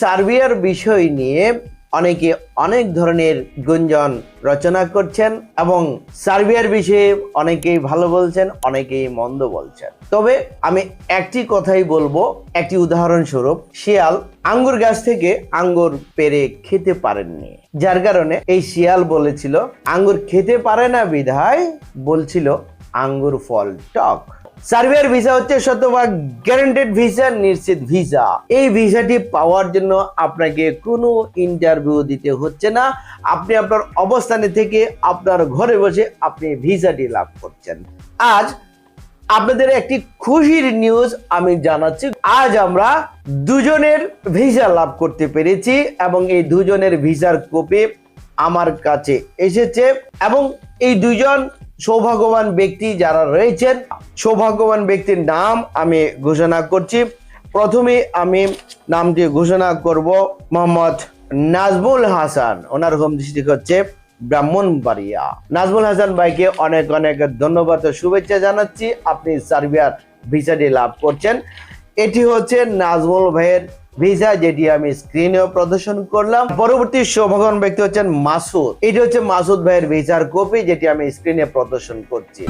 সার্বিয়ার বিষয় নিয়ে অনেকে অনেক ধরনের গুঞ্জন রচনা করছেন এবং সার্বিয়ার বিষয়ে অনেকেই ভালো বলছেন, অনেকেই মন্দ বলছেন। তবে আমি একটি কথাই বলব, একটি উদাহরণস্বরূপ, শিয়াল আঙ্গুর গাছ থেকে আঙ্গুর পেরে খেতে পারেননি। যার কারণে এই শিয়াল বলেছিল, আঙ্গুর খেতে পারে না বিধায়, বলছিল, আঙ্গুর ফল টক। সার্বিয়ার ভিসা হচ্ছে শতভাগ গ্যারান্টেড ভিসা নিশ্চিত ভিসা এই ভিসাটি পাওয়ার জন্য আপনাকে কোনো ইন্টারভিউ দিতে হচ্ছে না। আপনি আপনার অবস্থানে থেকে আপনার ঘরে বসে আপনি ভিসাটি লাভ করছেন। আজ আপনাদের একটি খুশির নিউজ আমি জানাচ্ছি। আজ আমরা দুজনের ভিসা লাভ করতে পেরেছি এবং এই দুজনের ভিসার কপি আমার কাছে এসেছে এবং এই দুজন সৌভাগ্যবান ব্যক্তি যারা রয়েছেন, সৌভাগ্যবান ব্যক্তির নাম আমি ঘোষণা করছি। প্রথমে আমি নামটি ঘোষণা করব মোহাম্মদ নাজমুল হাসান। ওনার হোম ডিস্ট্রিক্ট হচ্ছে ব্রাহ্মণবাড়িয়া। নাজমুল হাসান ভাইকে অনেক অনেক ধন্যবাদ ও শুভেচ্ছা জানাচ্ছি। আপনি সার্বিয়ার ভিসাটি লাভ করছেন। এটি হচ্ছে নাজমুল ভাইয়ের ভিসা যেটি আমি স্ক্রিনেও প্রদর্শন করলাম। পরবর্তী সৌভাগ্যবান ব্যক্তি হচ্ছেন মাসুদ। এটি হচ্ছে মাসুদ ভাইয়ের ভিসার কপি যেটি আমি স্ক্রিনে প্রদর্শন করছি।